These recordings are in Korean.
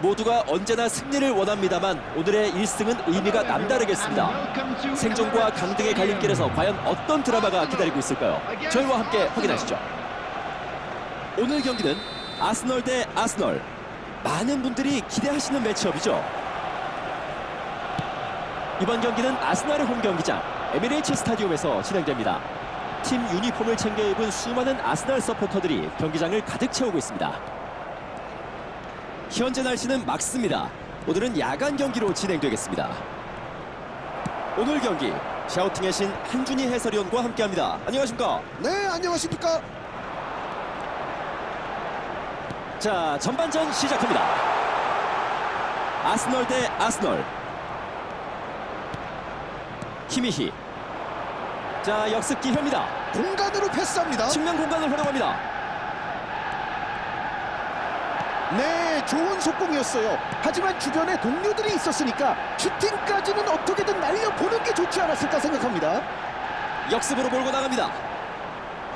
모두가 언제나 승리를 원합니다만 오늘의 1승은 의미가 남다르겠습니다. 생존과 강등의 갈림길에서 과연 어떤 드라마가 기다리고 있을까요? 저희와 함께 확인하시죠. 오늘 경기는 아스널 대 아스널. 많은 분들이 기대하시는 매치업이죠. 이번 경기는 아스날의 홈 경기장 에미레이츠 스타디움에서 진행됩니다. 팀 유니폼을 챙겨 입은 수많은 아스날 서포터들이 경기장을 가득 채우고 있습니다. 현재 날씨는 맑습니다. 오늘은 야간 경기로 진행되겠습니다. 오늘 경기 샤우팅의 신 한준희 해설위원과 함께합니다. 안녕하십니까? 네, 안녕하십니까? 자 전반전 시작합니다. 아스널 대 아스널. 키미히. 자 역습 기회입니다. 공간으로 패스합니다. 측면 공간을 활용합니다. 네, 좋은 속공이었어요. 하지만 주변에 동료들이 있었으니까 슈팅까지는 어떻게든 날려보는 게 좋지 않았을까 생각합니다. 역습으로 몰고 나갑니다.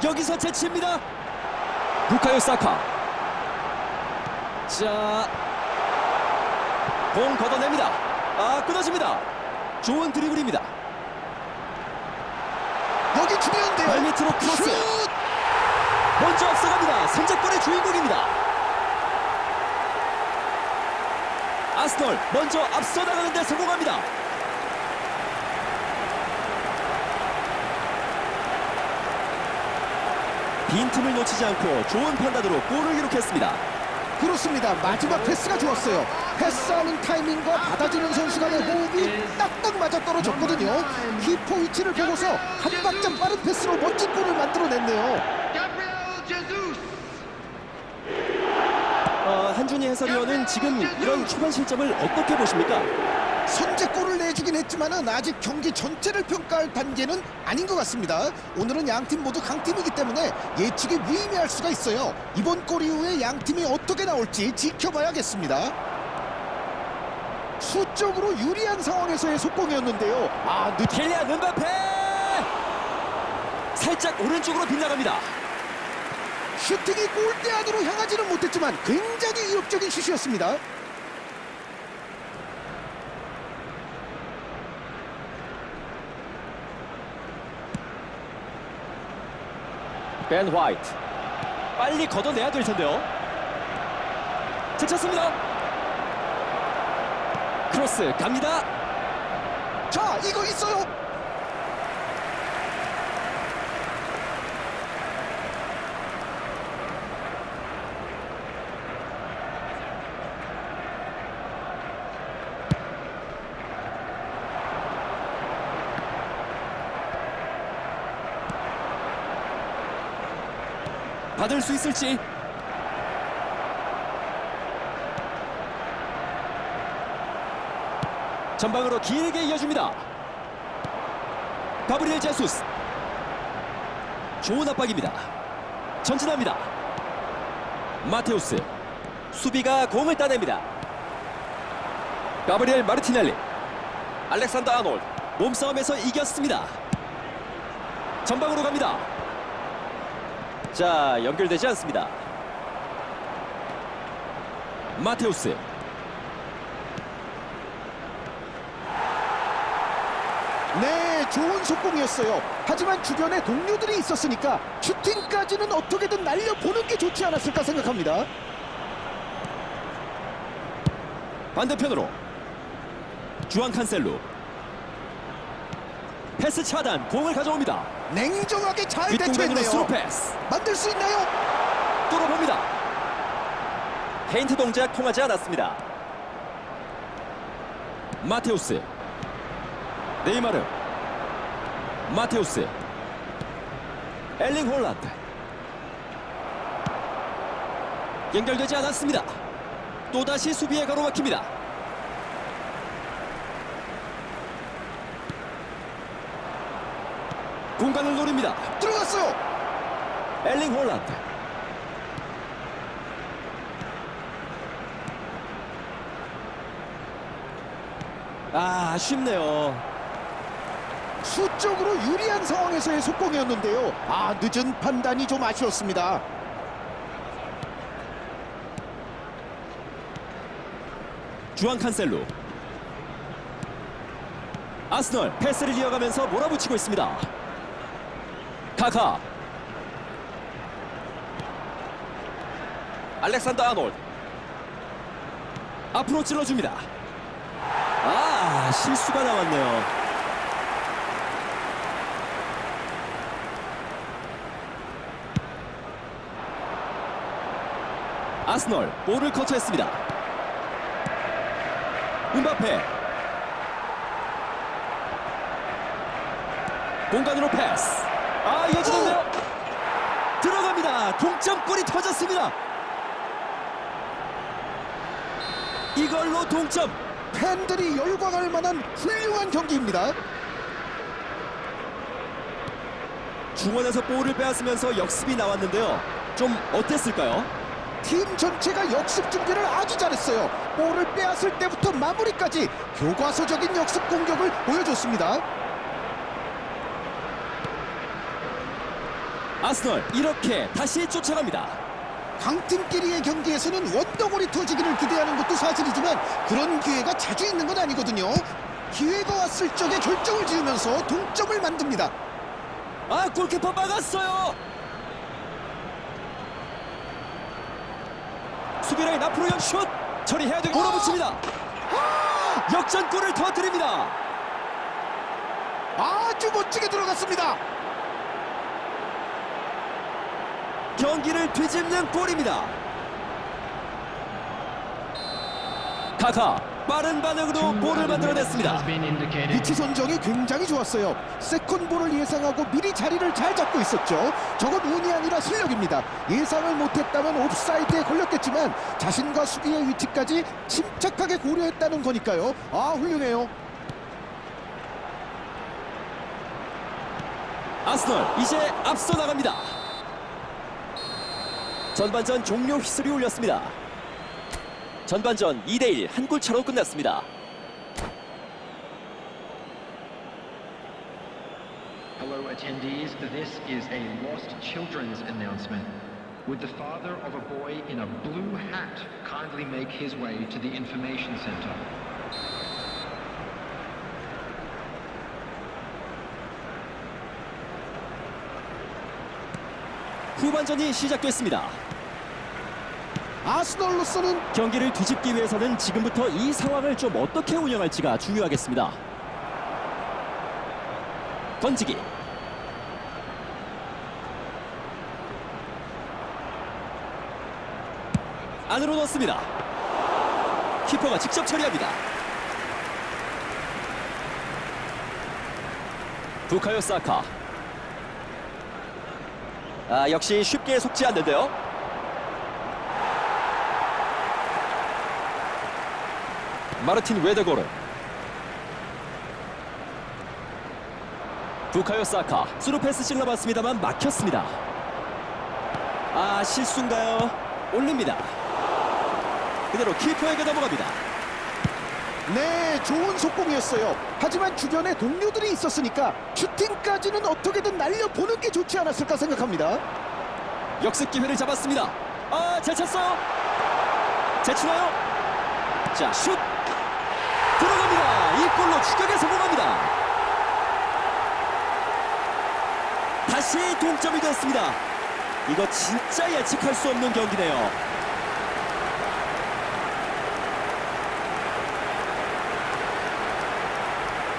여기서 제치입니다. 부카요 사카. 자, 공 걷어냅니다. 아, 끊어집니다. 좋은 드리블입니다. 여기 중요한데요. 발밑으로 크로스. 슛! 먼저 앞서갑니다. 선제골의 주인공입니다. 아스널 먼저 앞서 나가는 데 성공합니다. 빈틈을 놓치지 않고 좋은 판단으로 골을 기록했습니다. 그렇습니다. 마지막 패스가 좋았어요. 패스하는 타이밍과 받아주는 선수 간의 호흡이 딱딱 맞아 떨어졌거든요. 키포 위치를 보고서 한 박자 빠른 패스로 멋진 골을 만들어냈네요. 어, 한준희 해설위원은 지금 이런 초반 실점을 어떻게 보십니까? 선제골을 내주긴 했지만은 아직 경기 전체를 평가할 단계는 아닌 것 같습니다. 오늘은 양팀 모두 강팀이기 때문에 예측이 무의미할 수가 있어요. 이번 골 이후에 양 팀이 어떻게 나올지 지켜봐야겠습니다. 수적으로 유리한 상황에서의 속공이었는데요. 아, 누텔리아 은바페! 살짝 오른쪽으로 빗나갑니다. 슈팅이 골대 안으로 향하지는 못했지만 굉장히 위협적인 슛이었습니다. 벤 화이트. 빨리 걷어내야 될 텐데요. 제쳤습니다. 크로스 갑니다. 자, 이거 있어요. 받을 수 있을지. 전방으로 길게 이어줍니다. 가브리엘 제수스. 좋은 압박입니다. 전진합니다. 마테우스. 수비가 공을 따냅니다. 가브리엘 마르티넬리. 알렉산더 아놀드. 몸싸움에서 이겼습니다. 전방으로 갑니다. 자 연결되지 않습니다. 마테우스 네, 좋은 속공이었어요. 하지만 주변에 동료들이 있었으니까 슈팅까지는 어떻게든 날려보는 게 좋지 않았을까 생각합니다. 반대편으로 주앙 칸셀루 패스 차단 공을 가져옵니다. 냉정하게 잘 대처했네요. 패스 만들 수 있나요? 뚫어봅니다. 페인트 동작 통하지 않았습니다. 마테우스 네이마르 마테우스 엘링 홀란드 연결되지 않았습니다. 또다시 수비에 가로막힙니다. 공간을 노립니다. 들어갔어요. 엘링 홀란드 아 아쉽네요 수적으로 유리한 상황에서의 속공이었는데요. 아, 늦은 판단이 좀 아쉬웠습니다. 주앙 칸셀루 아스널 패스를 이어가면서 몰아붙이고 있습니다 카카. 알렉산더 아놀드. 앞으로 찔러줍니다. 아 실수가 나왔네요. 아스널 볼을 커트했습니다. 음바페. 공간으로 패스 아 이어지는데요 들어갑니다 동점골이 터졌습니다 이걸로 동점 팬들이 열광할 만한 훌륭한 경기입니다. 중원에서 볼을 빼앗으면서 역습이 나왔는데요 좀 어땠을까요? 팀 전체가 역습 준비를 아주 잘했어요. 볼을 빼앗을 때부터 마무리까지 교과서적인 역습 공격을 보여줬습니다. 아스널 이렇게 다시 쫓아갑니다 강팀끼리의 경기에서는 원더골이 터지기를 기대하는 것도 사실이지만 그런 기회가 자주 있는 건 아니거든요. 기회가 왔을 적에 결정을 지으면서 동점을 만듭니다. 아 골키퍼 막았어요 수비라인 앞으로 연슛 처리해야 되고 몰아붙입니다 역전골을 터뜨립니다 아주 멋지게 들어갔습니다. 경기를 뒤집는 골입니다 카카 빠른 반응으로 볼을 만들어냈습니다 위치 선정이 굉장히 좋았어요. 세컨볼을 예상하고 미리 자리를 잘 잡고 있었죠. 저건 운이 아니라 실력입니다. 예상을 못했다면 옵사이드에 걸렸겠지만 자신과 수비의 위치까지 침착하게 고려했다는 거니까요. 아 훌륭해요. 아스널 이제 앞서 나갑니다 전반전 종료 휘슬이 울렸습니다 전반전 2대1 한 골 차로 끝났습니다? 후반전이 시작됐습니다 아스널로서는 경기를 뒤집기 위해서는 지금부터 이 상황을 좀 어떻게 운영할지가 중요하겠습니다. 던지기. 안으로 넣습니다. 키퍼가 직접 처리합니다. 부카요 사카. 아, 역시 쉽게 속지 않는데요. 마르틴 웨데고르 부카요 사카 스루 패스 찔러봤습니다만 막혔습니다. 아 실수인가요? 올립니다. 그대로 키퍼에게 넘어갑니다 네 좋은 속공이었어요. 하지만 주변에 동료들이 있었으니까 슈팅까지는 어떻게든 날려보는 게 좋지 않았을까 생각합니다. 역습 기회를 잡았습니다. 아 제쳤어요. 제치나요? 자 슛! 들어갑니다. 이 골로 추격에 성공합니다. 다시 동점이 됐습니다. 이거 진짜 예측할 수 없는 경기네요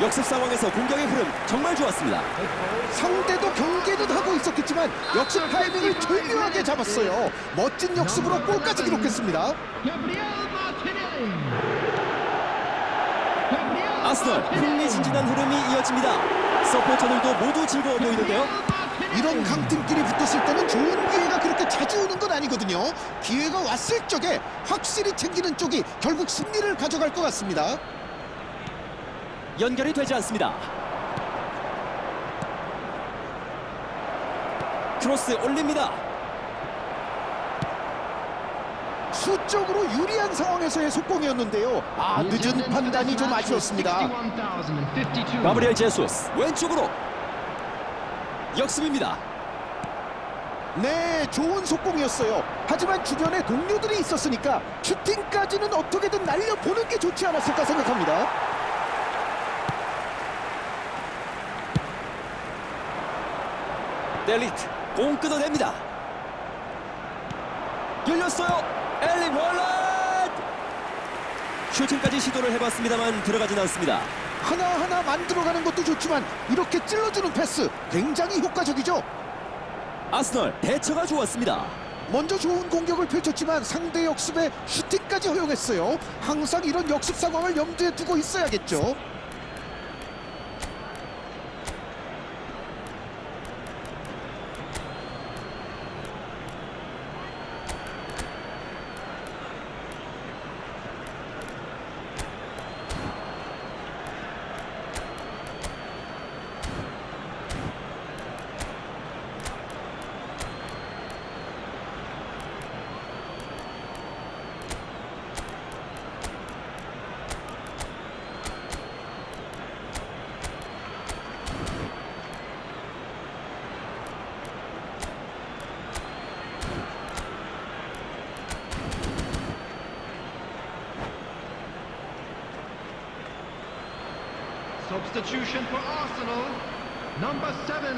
역습 상황에서 공격의 흐름 정말 좋았습니다 상대도 경계는 하고 있었겠지만 역습 타이밍을 절묘하게 잡았어요. 멋진 역습으로 골까지 기록했습니다. 아스널 흥미진진한 흐름이 이어집니다 서포터들도 모두 즐거워 보이는데요 이런 강팀끼리 붙었을 때는 좋은 기회가 그렇게 자주 오는 건 아니거든요. 기회가 왔을 적에 확실히 챙기는 쪽이 결국 승리를 가져갈 것 같습니다. 연결이 되지 않습니다. 크로스 올립니다. 수적으로 유리한 상황에서의 속공이었는데요. 아 늦은 판단이 좀 아쉬웠습니다. 61,052. 가브리엘 제수스 왼쪽으로 역습입니다. 네, 좋은 속공이었어요. 하지만 주변에 동료들이 있었으니까 슈팅까지는 어떻게든 날려보는 게 좋지 않았을까 생각합니다. 델리트 공 끊어냅니다. 열렸어요. 엘리 월란 슈팅까지 시도를 해봤습니다만 들어가진 않습니다. 하나하나 만들어가는 것도 좋지만 이렇게 찔러주는 패스 굉장히 효과적이죠. 아스널 대처가 좋았습니다. 먼저 좋은 공격을 펼쳤지만 상대 역습에 슈팅까지 허용했어요. 항상 이런 역습 상황을 염두에 두고 있어야겠죠.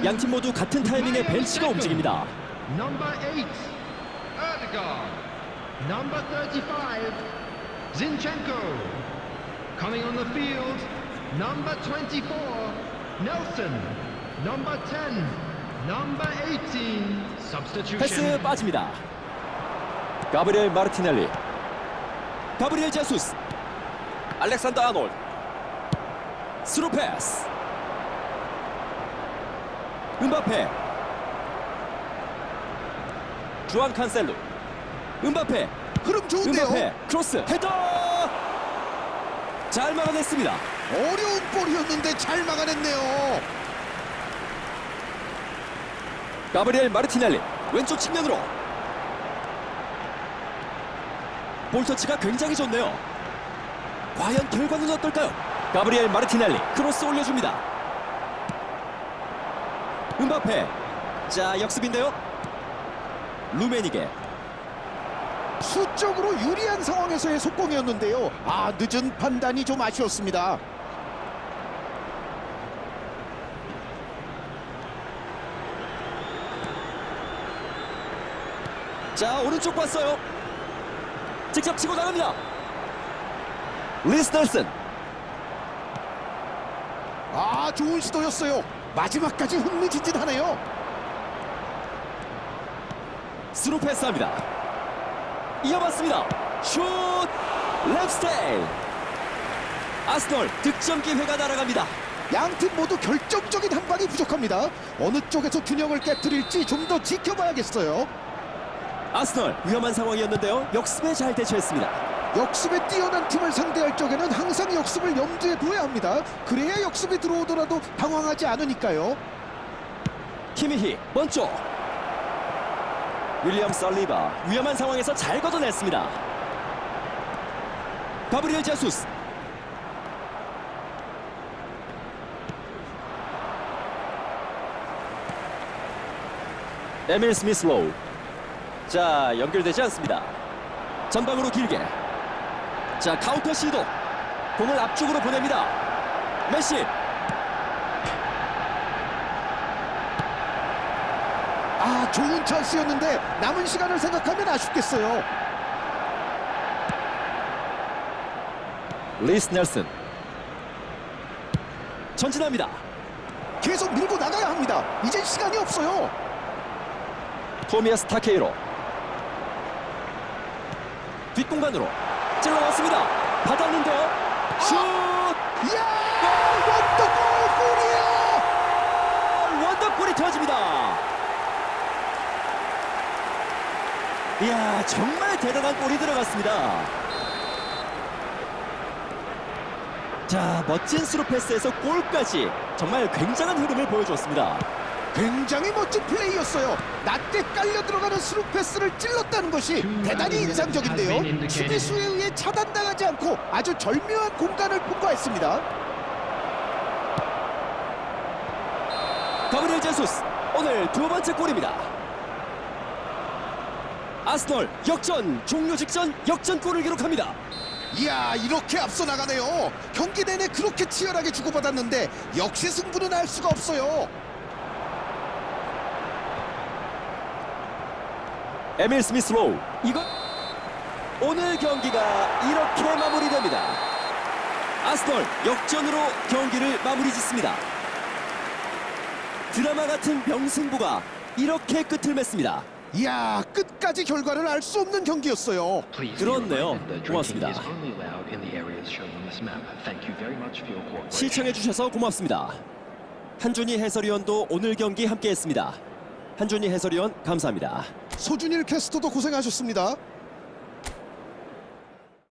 양팀 모두 같은 타이밍에 벤치가 움직입니다. Number eight. Erdegaard. Number 35. Zinchenko. Coming on the field. Number 24. Nelson. Number 10. Number 18. Substitution. 패스 빠집니다. 가브리엘 마르티넬리. 가브리엘 제수스. 알렉산더 아놀. 스루 패스. 음바페. 주안 칸셀루. 음바페. 흐름 좋은데요. 음바페. 크로스. 헤더. 잘 막아냈습니다. 어려운 볼이었는데 잘 막아냈네요. 가브리엘 마르티넬리 왼쪽 측면으로 볼터치가 굉장히 좋네요 과연 결과는 어떨까요? 가브리엘 마르티넬리 크로스 올려줍니다. 음바페. 자 역습인데요. 루메니게 수적으로 유리한 상황에서의 속공이었는데요. 아 늦은 판단이 좀 아쉬웠습니다. 자 오른쪽 봤어요. 직접 치고 나갑니다. 리스 넬슨 아 좋은 시도였어요. 마지막까지 흥미진진하네요. 스루 패스합니다. 이어봤습니다. 슛! 랩스테일! 아스널 득점 기회가 날아갑니다. 양 팀 모두 결정적인 한 방이 부족합니다. 어느 쪽에서 균형을 깨뜨릴지 좀 더 지켜봐야겠어요. 아스널 위험한 상황이었는데요. 역습에 잘 대처했습니다. 역습에 뛰어난 팀을 상대할 적에는 항상 역습을 염두에 둬야 합니다. 그래야 역습이 들어오더라도 당황하지 않으니까요. 키미히 먼쪽 윌리엄 살리바 위험한 상황에서 잘 걷어냈습니다. 가브리엘 제수스 에밀 스미스 로우 자 연결되지 않습니다. 전방으로 길게 자 카운터 시도 공을 앞쪽으로 보냅니다. 메시 아 좋은 찬스였는데 남은 시간을 생각하면 아쉽겠어요. 리스 넬슨 전진합니다. 계속 밀고 나가야 합니다. 이젠 시간이 없어요. 토미아스 타케이로 뒷공간으로 찔러넣습니다. 받았는데요. 슛! 이야 원더골 골이에요. 원더골이 터집니다. 이야 정말 대단한 골이 들어갔습니다. 자 멋진 스루 패스에서 골까지 정말 굉장한 흐름을 보여줬습니다. 굉장히 멋진 플레이였어요. 낮게 깔려 들어가는 스루 패스를 찔렀다는 것이 대단히 인상적인데요. 수비수에 의해 차단당하지 않고 아주 절묘한 공간을 통과했습니다. 가브리엘 제수스 오늘 두 번째 골입니다. 아스널 역전 종료 직전 역전골을 기록합니다. 이야 이렇게 앞서 나가네요. 경기 내내 그렇게 치열하게 주고받았는데 역시 승부는 알 수가 없어요. 에밀 스미스 로우 이거 오늘 경기가 이렇게 마무리됩니다. 아스널 역전으로 경기를 마무리 짓습니다. 드라마 같은 명승부가 이렇게 끝을 맺습니다. 이야 끝까지 결과를 알 수 없는 경기였어요. 그렇네요. 고맙습니다. is only allowed in the areas shown on this map. Thank you very much for your cooperation. 시청해 주셔서 고맙습니다. 한준희 해설위원도 오늘 경기 함께했습니다. 한준희 해설위원 감사합니다. 소준일 캐스터도 고생하셨습니다.